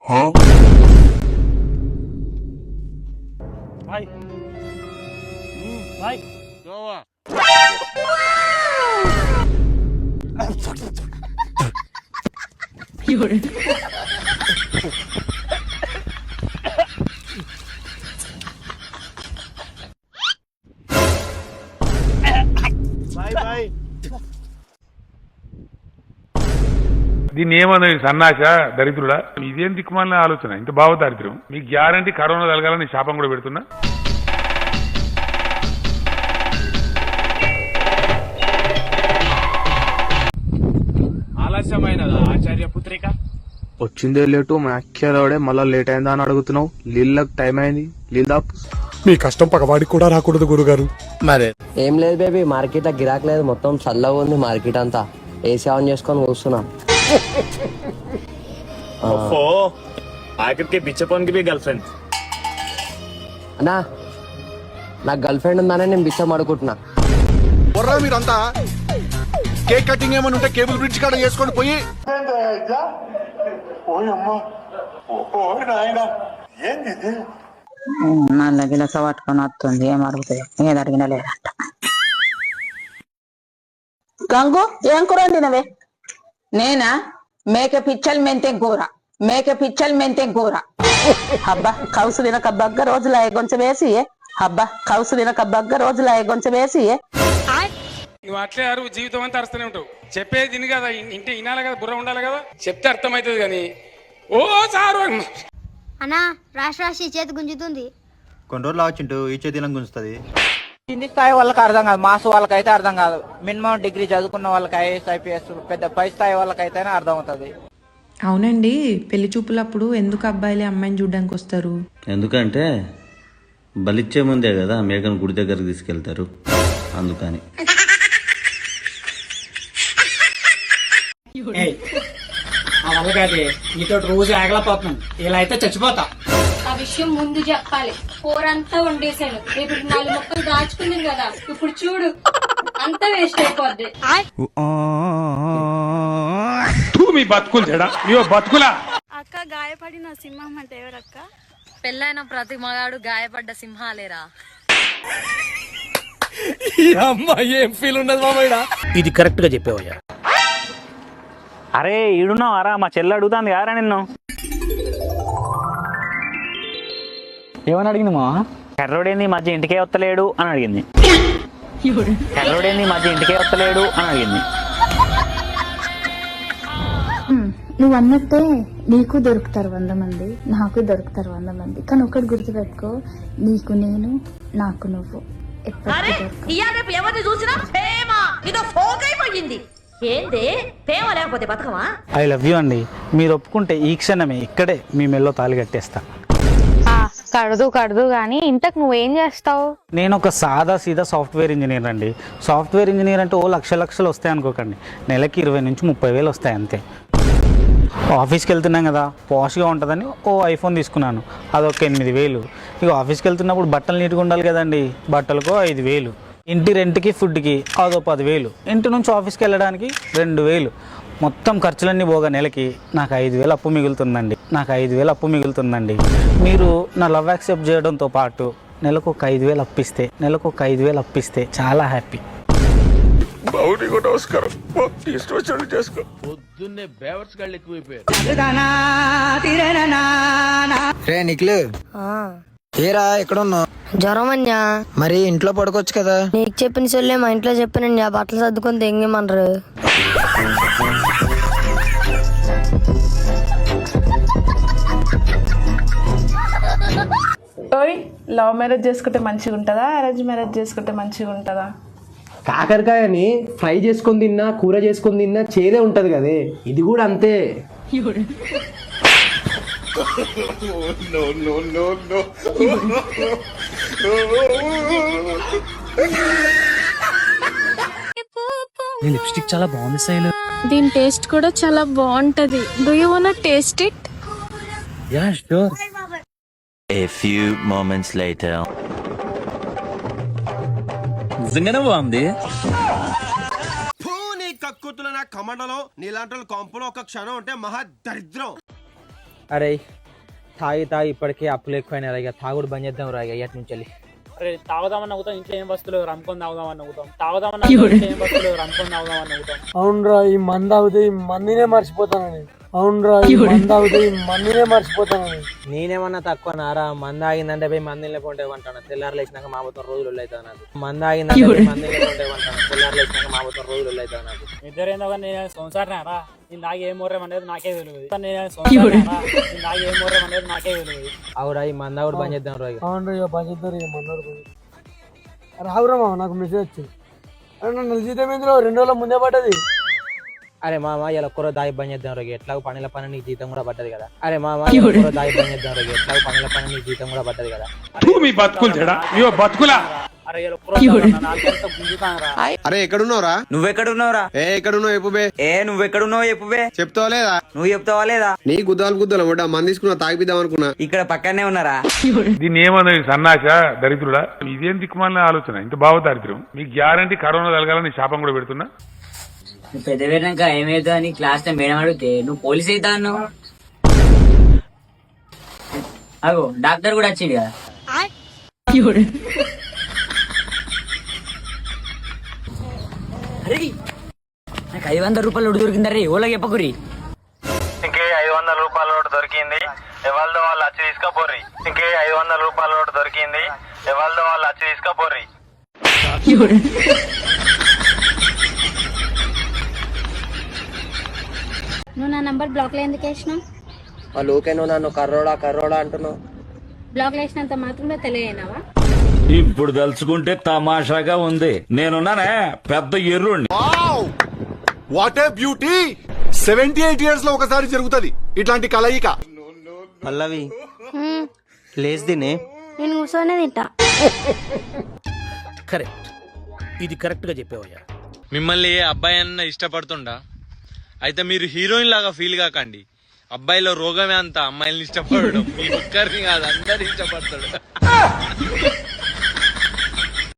ははい。うん、はい。どうも。バイバイ。దీన్ని ఏమన్నది సన్నాస దరిద్రుడా? ఇదేం దిక్కుమాలిన ఆలోచన? ఇంత భావ దారిద్ర్యం మీకు గ్యారంటీ కరోనా తలగాలని శాపం కూడా పెడుతున్నా? ఆలస్యమైనదా ఆచార్య పుత్రిక? వచ్చిందే లేటు మ్యాక్యాలోడే మళ్ళా లేట్ అయిందా అని అడుగుతున్నావు. నీళ్ళకి టైం అయింది. నీళ్ళు మీ కష్టం పగవాడికి కూడా రాకూడదు గురుగారు. మరే. ఏం లేదు బేబీ మార్కెట్ గిరాక్ లేదు. మొత్తం చల్లగా ఉంది మార్కెట్ అంతా. ఏసీ ఆన్ చేసుకొని కూర్చున్నా. ఓ ఆఖరికి బిచ్చపోన్కి బి గర్ల్ ఫ్రెండ్ అన్నా నాకు గర్ల్ ఫ్రెండ్ ఉందనే నేను బిచ్చం అడుగుతున్నా బొర్రా మీరంతా. కేక్ కటింగ్ ఏమని ఉంటే కేబుల్ బ్రిడ్జ్ కాడ చేసుకొని పోయి. నల్ల గిలస పట్టుకొని వస్తుంది ఏం అడుగుతుంది ఏది అడిగినా లేదంట. గంగు ఏం కూర వండినవే? నేనా? మేక పిచ్చల్ మెంతెం కూర? మేక పిచ్చల్ మెంతెం కూర? అబ్బా కౌసు తినక బగ్గ రోజులు అయ్యి కొంచెం వేసి అబ్బా కౌసు తినక బగ్గ రోజులు అయ్యి కొంచెం వేసి నువ్వు అట్లే అరువు జీవితం అంతా అరుస్తూనే ఉంటావు. చెప్పేది తిని కదా ఇంటి వినాలి కదా బుర్ర ఉండాలి కదా. చెప్తే అర్థమవుతుంది కానీ ఓ సారు! అన్నా రాసి రాసి చేతి గుంజుతుంది. కొన్ని రోజులు ఆవచ్చు ఈ చేతిలం గుంజుతుంది. కింది స్థాయి వాళ్ళకి అర్థం కాదు. మాస్ వాళ్ళకైతే అర్థం కాదు. మినిమం డిగ్రీ చదువుకున్న వాళ్ళకి ఐఏఎస్ ఐపీఎస్ పెద్ద పై స్థాయి వాళ్ళకైతేనే అర్థం అవుతుంది అవునండి. పెళ్ళి చూపులప్పుడు ఎందుకు అబ్బాయిలే అమ్మాయిని చూడడానికి వస్తారు? ఎందుకంటే బలిచ్చే ముందే కదా మేకను గుడి దగ్గరకు తీసుకెళ్తారు. అందుకని. నీతో రోజు ఆగలేకపోతున్నాం ఇలా అయితే చచ్చిపోతా. ఆ విషయం ముందు చెప్పాలి. కూరంతా వండేసాను ఇప్పుడు నాలుగు మొక్కలు దాచుకున్నాను కదా. ఇప్పుడు చూడు. అంతా వేస్ట్ అయిపోద్ది. మీ బతుకులు చెడా. ఇయో బతుకులా. అక్క గాయపడిన సింహం అంటే ఎవరక్క? పెళ్ళైన ప్రతి మగాడు గాయపడ్డ సింహాలేరా? ఇది కరెక్ట్గా చెప్పేవయ్యా. అరే ఈడున్నావు అరా మా చెల్లి అడుగుతాంది యారా నిన్ను. ఏమని అడిగింది మా కర్రోడేంది మధ్య ఇంటికే వస్తలేడు అని అడిగింది. కర్రోడేంది మధ్య ఇంటికే వస్తలేడు అని అడిగింది. నువ్వు అన్నట్టే నీకు దొరుకుతారు వంద మంది నాకు దొరుకుతారు వంద మంది. కానీ ఒకటి గుర్తుపెట్టుకో నీకు నేను నాకు నువ్వు ఎప్పటికీ దొరకవు. ఎవరిని చూసినా ప్రేమ. ఇదో ఫోక్ అయిపోయింది. ఏంది? ప్రేమ లేకపోతే బతకమా ఐ లవ్ యూ అండి. మీరు ఒప్పుకుంటే ఈ క్షణమే ఇక్కడే మీ మెల్లో తాళి కట్టేస్తా. కడదు కడదు కానీ ఇంతకు నువ్వేం చేస్తావు? నేను ఒక సాదా సీదా సాఫ్ట్వేర్ ఇంజనీర్ అండి. సాఫ్ట్వేర్ ఇంజనీర్ అంటే ఓ లక్ష లక్షలు వస్తాయి అనుకోకండి. నెలకి ఇరవై నుంచి ముప్పై వేలు వస్తాయి అంతే. ఆఫీస్కి వెళ్తున్నాం కదా పాష్గా ఉంటుందని ఓ ఐఫోన్ తీసుకున్నాను. అదొక ఎనిమిది వేలు. ఇక ఆఫీస్కి వెళ్తున్నప్పుడు బట్టలు నీట్గా ఉండాలి కదండి. బట్టలకు ఐదు వేలు. ఇంటి రెంట్కి ఫుడ్కి అదో పదివేలు. ఇంటి నుంచి ఆఫీస్కి వెళ్ళడానికి రెండు వేలు. మొత్తం ఖర్చులన్నీ పోగా నెలకి నాకు ఐదు వేలు అప్పు మిగులుతుందండి. నాకు ఐదు వేలు అప్పు మిగులుతుందండి. మీరు నా లవ్ యాక్సెప్ట్ చేయడంతో పాటు నెలకు ఒక ఐదు వేలు అప్పిస్తే నెలకు ఒక ఐదు వేలు అప్పిస్తే చాలా హ్యాపీ. రే నిఖిల్. ఏరా ఎక్కడున్నావు? జ్వరం అన్యా. మరి ఇంట్లో పడుకోవచ్చు కదా. నీకు చెప్పిన సొల్లే మా ఇంట్లో చెప్పిన బట్టలు సర్దుకొని తెంగమనరు. లవ్ మ్యారేజ్ చేసుకుంటే మంచిగా ఉంటుందా? అరేంజ్ మ్యారేజ్ చేసుకుంటే మంచిగా ఉంటుందా? కాకరకాయని ఫ్రై చేసుకొని తిన్నా కూర చేసుకొని తిన్నా చేదే ఉంటది కదే. ఇది కూడా అంతే. లిప్స్టిక్ చాలా బాగుంది శైలు. దీని టేస్ట్ కూడా చాలా బాగుంటది. Do you want taste it yeah sure A few moments later. నిజంగానే బాగుంది. కక్కుతున్న నా కమండలో నీలాంటి వాళ్ళు కొంపలో ఒక క్షణం ఉంటే మహా దరిద్రం. అరే తాగి తాగి ఇప్పటికే అప్పులు ఎక్కువైనా ఇక. తాగుడు బంద్ చేద్దాం రా ఇక ఇయ్యటి నుంచి వెళ్ళి. అరే తాగుదామని నవ్వుతాం ఇంట్లో ఏం వస్తువులు రమ్కొని తాగుదామని నవ్వుతాం. తాగుదామని ఇంట్లో ఏం వస్తువులు రమ్కొని తాగుదామని నవ్వుతాం. అవునరా ఈ మంద తాగితే ఈ మందినే మర్చిపోతానని అవునరా ఈ మంద తాగితే ఈ మందినే మర్చిపోతానని నేనేమన్నా తక్కువ నారా మంద ఆగిందంటే పోయి మందిని లేకుంటే అంటాను తెల్లారు లేచినాక మా మొత్తం రోజులు అవుతుంది నాకు. మంద ఆగిందంటే పోయి మందిని లేకుంటే అంటాను తెల్లారు లేచినాక మా మొత్తం రోజులు అవుతుంది నాకు. ఇద్దరు ఏందో నేను సంసారనా నేను నాకు ఏం మొర్రం అనేది నాకే తెలియదు. నేను సంసారనా నేను నాకు ఏం మొర్రం అనేది నాకే తెలియదు. అవురా ఈ మంద కూడా చేద్దాం అవును ఇక చేద్దాం ఇక రావురా మామ నాకు మెసేజ్ వచ్చింది. అరే జీతం రెండు రోజుల ముందే పడ్డది. అరే మామ ఇలా ఒక్కరో దాయి బంద్ చేద్దాం రోజు ఎట్లాగో పనుల పని నీకు జీతం కూడా పడ్డది కదా. అరే మామ దాయి బంద్ చేద్దాం రోజు ఎట్లాగో పనుల పని నీకు జీతం కూడా పడ్డది కదా. బతుకులు బతుకులా. అరే ఎక్కడున్నావురా? నువ్వెక్కడున్నావురా? ఏ ఎక్కడున్నావు ఎప్పుబే ఏ నువ్వెక్కడున్నావు చెప్పువే చెప్తావా లేదా? నువ్వు చెప్తావా లేదా? నీ గుద్దాలు గుద్దాలు మొట్ట మంది తీసుకున్నా తాగిపిద్దాం అనుకున్నా. ఇక్కడ పక్కనే ఉన్నారా? దీన్ని ఏమన్నది సన్నాస దరిద్రుడా? ఇదేం దిక్కుమాలిన ఆలోచన? ఇంత భావ దారిద్ర్యం. మీకు గ్యారంటీ కరోనా తలగాలని శాపం కూడా పెడుతున్నా? నువ్వు పెద్ద ఏమవుతావు అని క్లాస్లో మేడం అడిగితే నువ్వు పోలీస్ అవుతా అన్నావు? అగో డాక్టర్ కూడా వచ్చింది కదా అరే నాకు ఐదు వందల రూపాయలు ఒడి దొరికిందరే ఓళ్ళకి చెప్పకురి ఇంకే ఐదు వందల రూపాయల నోటు దొరికింది. ఎవరిదో వాళ్ళు వచ్చి తీసుకపోర్రి. ఇంకే ఐదు వందల రూపాయల నోటు దొరికింది. ఎవరిదో వాళ్ళు వచ్చి తీసుకపోర్రి. నువ్వు నా నంబర్ బ్లాక్లో ఎందుకు వేసినావు? వాళ్ళు ఊకేనో నన్ను కర్రోడా కర్రోడా అంటున్నావు. బ్లాక్లో వేసినంత మాత్రమే తెలియనావా ఇప్పుడు తలుచుకుంటే తమాషాగా ఉంది. నేనున్నానే పెద్ద ఎర్రుండి what a beauty seventy eight ఇయర్స్లో ఒకసారి జరుగుతుంది ఇట్లాంటి కలయిక. పల్లవి లేచి తినే. నేను కూర్చొనే తింటా. కరెక్ట్. ఇది కరెక్ట్గా చెప్పేవయ్యా. మిమ్మల్ని ఏ అబ్బాయి అన్న ఇష్టపడుతుండా? అయితే మీరు హీరోయిన్ లాగా ఫీల్ కాకండి. అబ్బాయిలో రోగమే అంత అమ్మాయిల్ని ఇష్టపడడం. మీ ఒక్కరిని కాదు అందరు ఇష్టపడతాడు.